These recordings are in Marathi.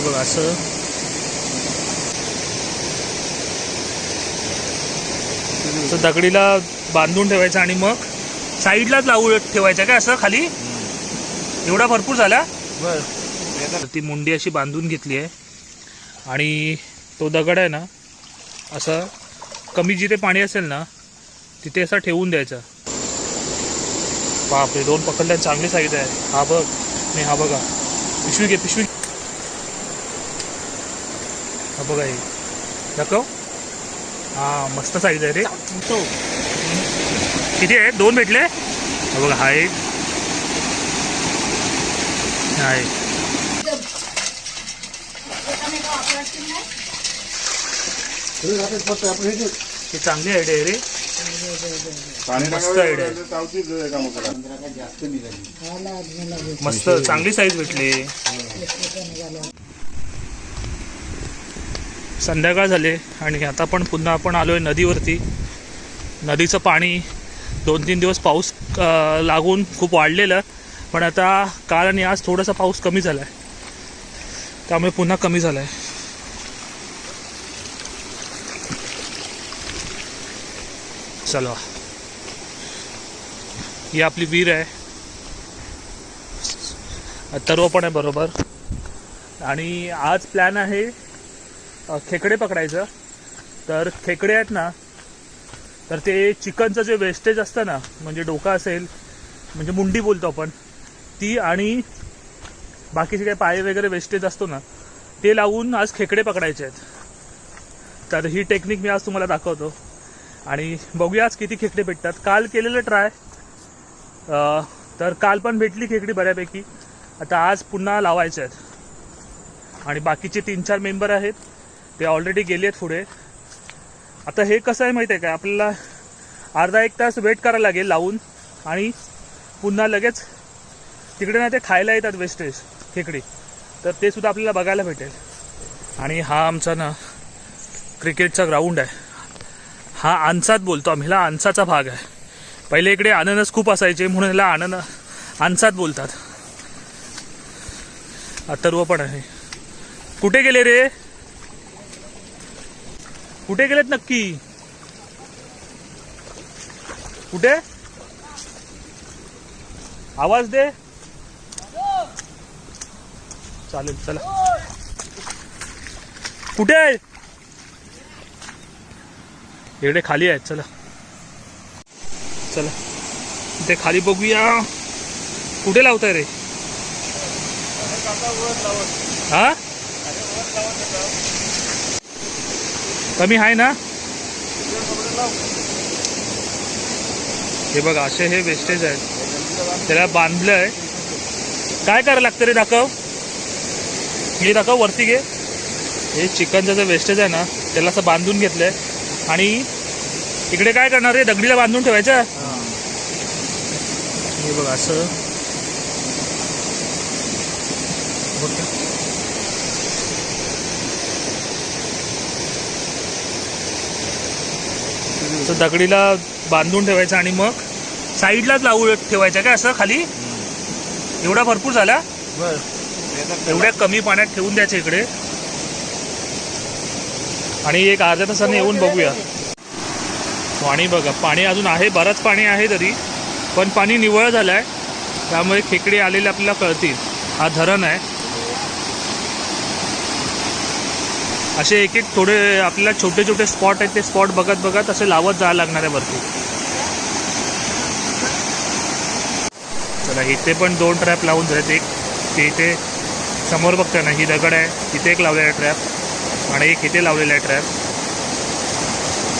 हे बघ असं दगडीला बांधून ठेवायचं आणि मग साईडलाच लावू ठेवायचं काय असं खाली? एवढा भरपूर झाला? ती मुंडी अशी बांधून घेतली आहे. आणि तो दगड आहे ना असा कमी जिथे पाणी असेल ना तिथे असा ठेवून द्यायचा. बापरे दोन पकडल्या चांगली साईज आहे. हा बघ. नाही हा बघा. पिशवी घे पिशवी बघा हे. दाखव. हा मस्त साईज आहे रे. किती आहे? दोन भेटले? बघा हा एक. ही चांगली आयडिया आहे रे. मस्त आहे. मस्त चांगली साईज भेटली. संध्याकाळ झाले आणि आता पण पुन्हा आपण आलोय नदीवरती. नदीचं पाणी दोन तीन दिवस पाऊस लागून खूप वाढलेलं पण आता काल आणि आज थोडासा पाऊस कमी झाला आहे त्यामुळे पुन्हा कमी झाला आहे चला. ही आपली विहीर आहे. अथर्व पण आहे बरोबर. आणि आज प्लॅन आहे खेकडे पकडायचं. तर खेकडे आहेत ना तर ते चिकनचं जे वेस्टेज असतं ना म्हणजे डोका असेल म्हणजे मुंडी बोलतो आपण ती आणि बाकीचे काही पाय वगैरे वेस्टेज असतो ना ते लावून आज खेकडे पकडायचे आहेत. तर ही टेक्निक मी आज तुम्हाला दाखवतो. आणि बघूया आज किती खेकडे भेटतात. काल केलेलं ट्राय तर काल पण भेटली खेकडी बऱ्यापैकी. आता आज पुन्हा लावायचे आहेत. आणि बाकीचे तीन चार मेंबर आहेत. ते ऑलरेडी गेले आहेत पुढे. आता हे कसं आहे माहिती आहे का? आपल्याला अर्धा एक तास वेट करायला लागेल लावून आणि पुन्हा लगेच तिकडे ना ते खायला येतात वेस्टेज खेकडी. तर ते सुद्धा आपल्याला बघायला भेटेल. आणि हा आमचा ना क्रिकेटचा ग्राउंड आहे. हा आनसात बोलतो आम्ही. ह्याला आनसाचा भाग आहे. पहिले इकडे अननस खूप असायचे म्हणून ह्याला आनन आनसात बोलतात. अथर्व पण आहे. कुठे गेले रे? कुठे गेलेत नक्की? कुठे? आवाज दे. चालेल चला. कुठे आहे? इकडे खाली आहेत चला. चला. ते खाली बघूया. कुठे लावताय रे? हा? कमी आहे ना? हे बघा असे हे वेस्टेज आहेत. त्याला बांधलं आहे. काय करायला लागतं रे दाखव? हे दाखव वरती घे. हे चिकनचं जे वेस्टेज आहे ना त्याला असं बांधून घेतलंय. आणि इकडे काय करणार रे? दगडीला बांधून ठेवायचं? हे बघ असं तर दगडीला बांधून ठेवायचं आणि मग साईडलाच लावू ठेवायचं काय असं खाली? एवढा भरपूर झाला? एवढ्या कमी पाण्यात ठेवून द्यायचं इकडे. आणि एक अर्ध्या तासाने येऊन बघूया. पाणी बघा पाणी अजून आहे बरंच पाणी आहे तरी पण पाणी निवळ झालं आहे त्यामुळे खेकडे आलेले आपल्याला कळतील. हा धरण आहे. असे एक एक थोडे आपल्याला छोटे छोटे स्पॉट आहेत ते स्पॉट बघत बघत असे लावत जायला लागणार आहे वरती. चला इथे पण दोन ट्रॅप लावून झालेत एक. ते इथे समोर बघताय ना ही दगड आहे. तिथे एक लावलेला आहे ट्रॅप आणि एक इथे लावलेला आहे ट्रॅप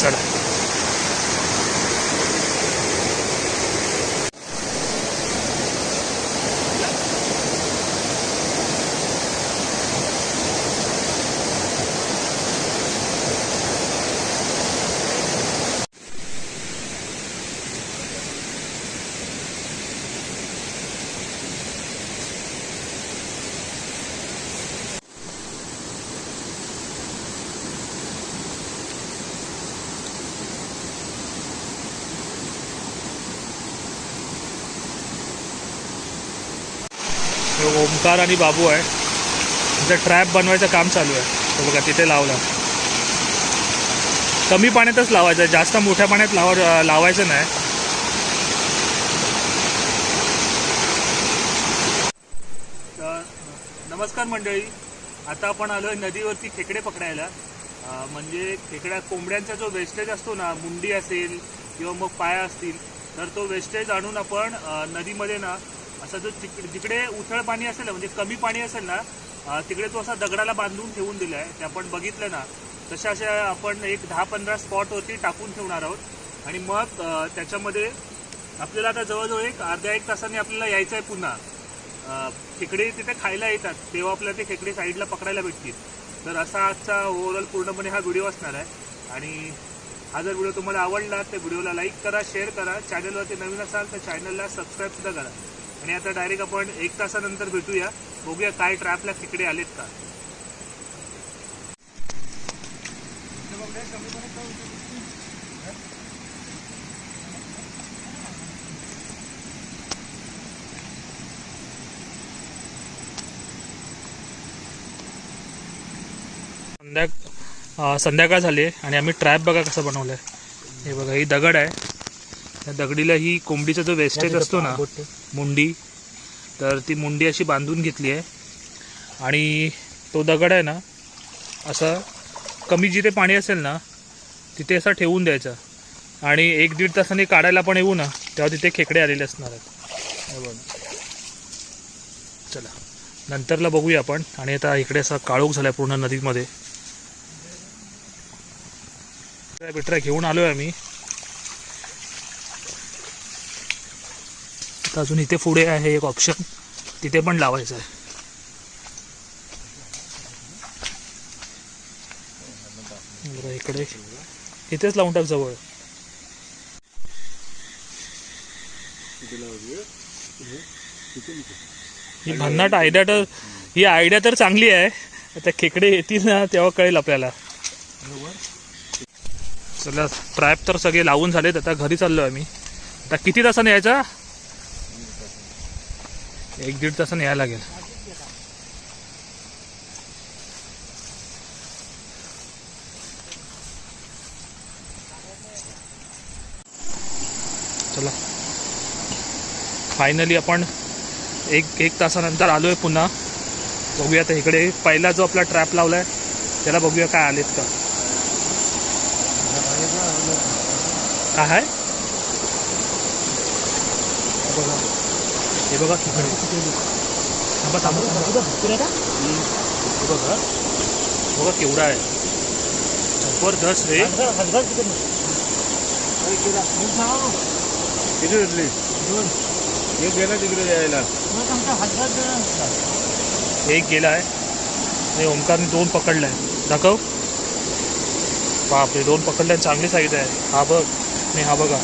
चला. ओंकार आणि बाबू आहे. तिथं ट्रॅप बनवायचं काम चालू आहे. तो बघा तिथे लावला. कमी पाण्यातच लावायचं आहे. जास्त मोठ्या पाण्यात लावा लावायचं नाही. तर नमस्कार मंडळी. आता आपण आलोय नदीवरती खेकडे पकडायला. म्हणजे खेकड्या कोंबड्यांचा जो वेस्टेज असतो ना मुंडी असेल किंवा मग पाया असतील तर तो वेस्टेज आणून आपण नदीमध्ये ना असा जो तिकडे जिकडे उथळ पाणी असेल ना म्हणजे कमी पाणी असेल ना तिकडे तो असा दगडाला बांधून ठेवून दिला आहे ते आपण बघितलं ना तशा अशा आपण एक दहा पंधरा स्पॉटवरती टाकून ठेवणार आहोत. आणि मग त्याच्यामध्ये आपल्याला आता जवळजवळ एक अर्ध्या एक तासाने आपल्याला यायचं आहे पुन्हा. खेकडे तिथे खायला येतात. तेव्हा आपल्याला ते खेकडे साईडला पकडायला भेटतील. तर असा आजचा ओव्हरऑल पूर्णपणे हा व्हिडिओ असणार आहे. आणि हा जर व्हिडिओ तुम्हाला आवडला तर व्हिडिओला लाईक करा शेअर करा. चॅनलवरती नवीन असाल तर चॅनलला सबस्क्राईबसुद्धा करा. आणि आता डायरेक्ट आपण एक तासानंतर भेटूया. बघूया काय ट्रॅपला तिकडे आलेत का. संध्या संध्याकाळ झाली आणि आम्ही ट्रॅप बघा कसं बनवलं आहे हे बघा ही दगड आहे. त्या दगडीला ही कोंबडीचा जो वेस्टेज असतो ना मुंडी तर ती मुंडी अशी बांधून घेतली आहे. आणि तो दगड आहे ना असा कमी जिथे पाणी असेल ना तिथे असा ठेवून द्यायचा. आणि एक दीड तासाने काढायला पण येऊ ना तेव्हा तिथे खेकडे आलेले असणार आहेत. बघ. चला नंतरला बघूया आपण. आणि आता इकडे असा काळोख झालाय पूर्ण नदीमध्ये. बिटऱ्या घेऊन आलोय आम्ही. आता अजून इथे पुढे आहे एक ऑप्शन तिथे पण लावायचं आहे. बरं इकडे. इथेच लावून टाक जवळ. ही भन्नाट आयडिया तर ही आयडिया तर चांगली आहे. आता खेकडे येतील ना तेव्हा कळेल आपल्याला. चला ट्रॅप तर सगळे लावून झालेत. आता घरी चाललो आम्ही. आता किती तासाने यायचा? एक दीड तासाने यायला लागेल. चला. फायनली आपण एक एक तासानंतर आलोय पुन्हा. बघूया आता इकडे पहिला जो आपला ट्रॅप लावलाय त्याला बघूया काय आलेत का. काय आहे हे बघा तिकडे थांबा थांबा. हे बघा बघा केवढा आहे जबरदस्त रे किती घेतली एक गेला तिकडे यायला एक गेला आहे आणि ओंकारने दोन पकडलाय दाखव बापरे दोन पकडलाय चांगली साईज आहे हा बघ नाही हा बघा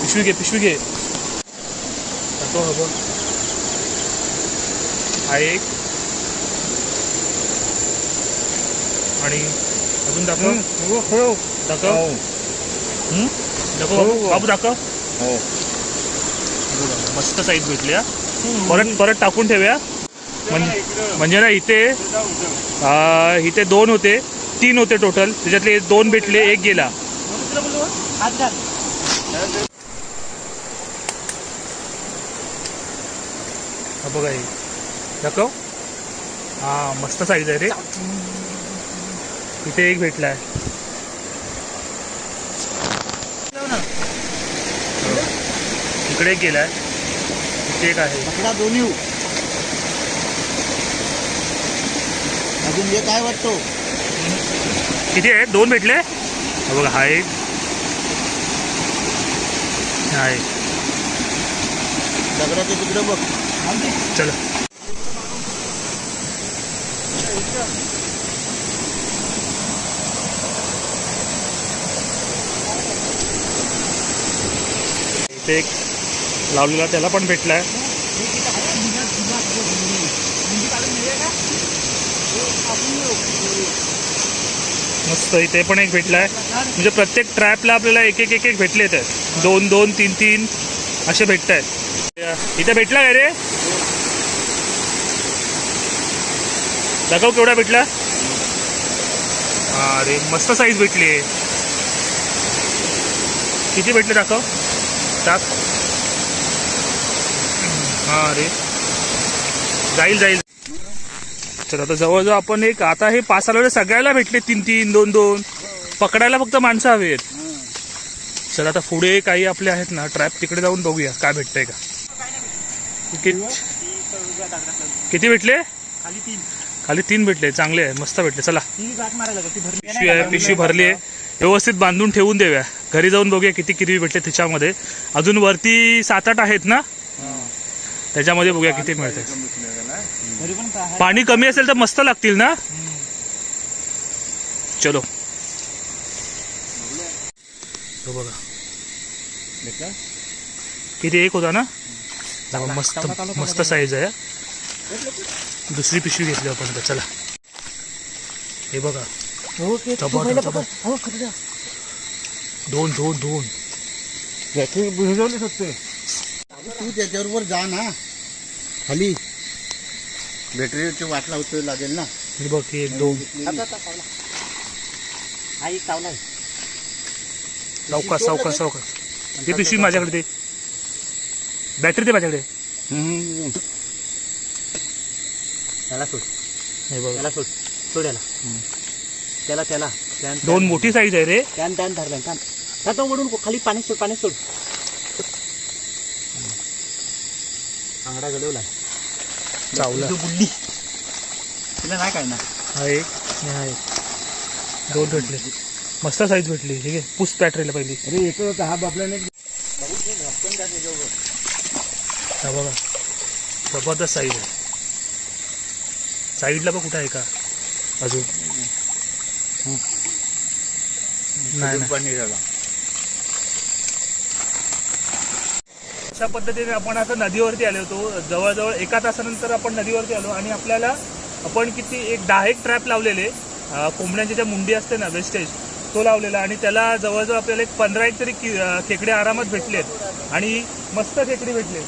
पिशवी घे पिशवी घे दाखव हा बघ हा एक. आणि अजून दाखव. दाखव? दाखव बाबू. बाबू दाखव. बघा, मस्त साईज भेटली हा. परत परत टाकून ठेवूया. म्हणजे ना इथे इथे दोन होते तीन होते टोटल त्याच्यातले दोन भेटले एक गेला. हा बघा हे. दाखव हा मस्त साईज आहे रे. इथे एक भेटलाय. इकडे एक गेलाय. इथे एक आहे. दोन्ही अजून हे काय वाटतो. किती आहे दोन भेटले. हा बघा हा एक. हा एक. दगडाच्या तिकडे बघ. चला. इथे एक लावलेला त्याला पण भेटलाय. मस्त इथे पण एक भेटलाय. म्हणजे प्रत्येक ट्रॅपला आपल्याला एक एक एक एक भेटले तर. दोन दोन तीन तीन असे भेटत आहेत इथे भेटला काय रे? दाखव केवढा भेटला हा अरे मस्त साईज भेटली. किती भेटले दाखव? टाक हा अरे जाईल जाईल. तर आता जवळजवळ आपण एक आता हे पाच आठवडे सगळ्याला भेटले तीन तीन दोन दोन. पकडायला फक्त माणसं हवी आहेत चल आता पुढे काही आपले आहेत ना ट्रॅप तिकडे जाऊन बघूया काय भेटतंय का. कित- किती भेटले? खाली तीन. खाली तीन भेटले चांगले आहे मस्त भेटले चला. पिशवी आहे पिशवी भरली आहे. व्यवस्थित बांधून ठेवून देऊया. घरी जाऊन बघूया किती किती भेटले त्याच्यामध्ये अजून वरती सात आठ आहेत ना? त्याच्यामध्ये बघूया किती मिळते पण कमी असेल तर मस्त लागतील ना? चलो. बघा. किती एक होता ना? मस्त मस्त साईज आहे. दुसरी पिशवी घेतली आपण आता चला. हे बघा. हो. हो. दोन दोन दोन. बॅटरी भिजवली होते तू त्याच्याबरोबर जा ना. खाली. बॅटरीची वाट लावतो लागेल ना. हे बघ हे एक दोन. हा एक चावला आहे. सावकाश सावकाश सावकाश ते पिशवी माझ्याकडे दे. बॅटरी दे माझ्याकडे. त्याला सोड. हे बघ. त्याला सोड. सोड याला. त्याला त्याला. त्यान- दोन मोठी साईज आहे रे. त्यान त्यान धरलं हा तो ओढून खाली पाणी सोड पाणी सोड. आंगडा गडवला. चावला बुल्ली तिला नाही काय ना? हा एक. हा एक. दोन भेटले. मस्त साईज भेटली. हे घे पुस बॅटरीला पहिली. अरे येतो होता. हा बापल्याने हा बघा. जबरदस्त साईज आहे. साईडला बघ कुठं आहे का? अजून. नाही नाही. पाणी झाला अशा पद्धतीने आपण आता नदीवरती आलो होतो. जवळजवळ एका तासानंतर आपण नदीवरती आलो आणि आपल्याला आपण किती एक दहा एक ट्रॅप लावलेले. कोंबड्यांची ज्या मुंडी असते ना वेस्टेज तो लावलेला आणि त्याला जवळजवळ आपल्याला एक पंधरा एक तरी कि- खेकडे आरामात भेटलेत आणि मस्त खेकडी भेटले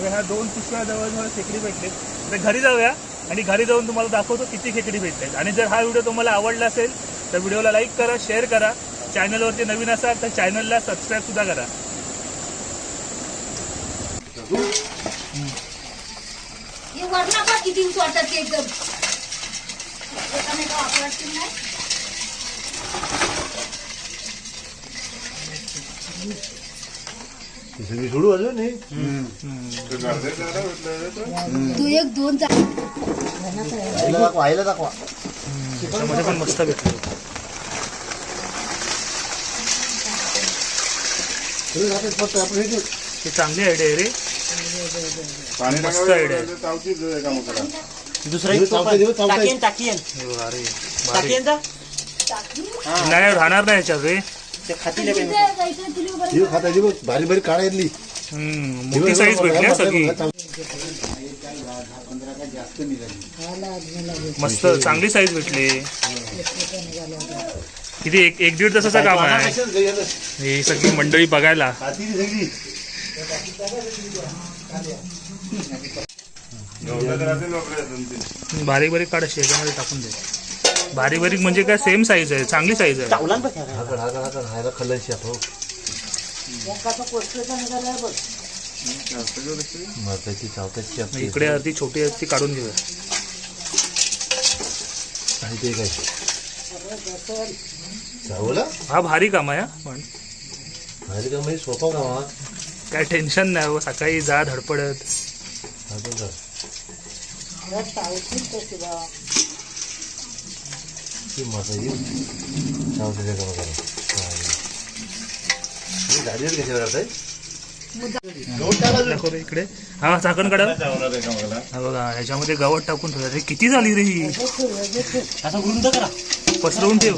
ह्या दोन पिशव्या जवळजवळ खेकडी भेटले तर घरी जाऊया. आणि घरी जाऊन तुम्हाला दाखवतो किती खेकडी भेटलेत आणि जर हा व्हिडिओ तुम्हाला आवडला असेल तर व्हिडिओला लाईक करा शेअर करा. चॅनलवरती नवीन असाल तर चॅनलला सबस्क्राईब सुद्धा करा. हे वरणा का किती उंच वाटतात ते एकदम. एकामेका वापरतील नाही सोडू अजून हे? तू एक दोन चा- दाखवा दाखवा. त्याच्यामध्ये पण मस्त भेटले. हे चांगली आयडिया आहे रे. पाणी मस्त चावतीच करा दुसरा दिवस एक तो चावतंय, पण. दिवस चावतंय. टाकीन टाकीन हे बघ, अरे भारी. टाकीन जा. नाही राहणार नाही याच्यात रे. ते खातील खाता बारीक बारीक काळा येतली हम्म, मोठी साईज भेटली हा सगळी. निघाली मस्त चांगली साईज भेटली किती एक एक दीड तासाचं काम आहे ही सगळी मंडळी बघायला बारीक बारीक काढ अशी याच्यामध्ये टाकून दे बारीक बारीक म्हणजे काय सेम साईज आहे चांगली साईज आहे चावला माताची चावताची मग इकडे अर्धी छोटी आहे ती काढून घेऊया. आणि ते काय? चावला? हा भारी काम आहे हा. पण. बाहेर का म्हणजे सोपा का काय टेन्शन नाही हो, सकाळी जा धडपडत. हाकून जा. ती माताची चावते का बघा गाडीवर कशाला करताय दाखव रे इकडे. हा झाकण काढा चावणार आहे का मला? हा बघा ह्याच्यामध्ये गवत टाकून ठेवलं. रे किती झाली रे ही? असं गुंड करा पसरवून ठेव.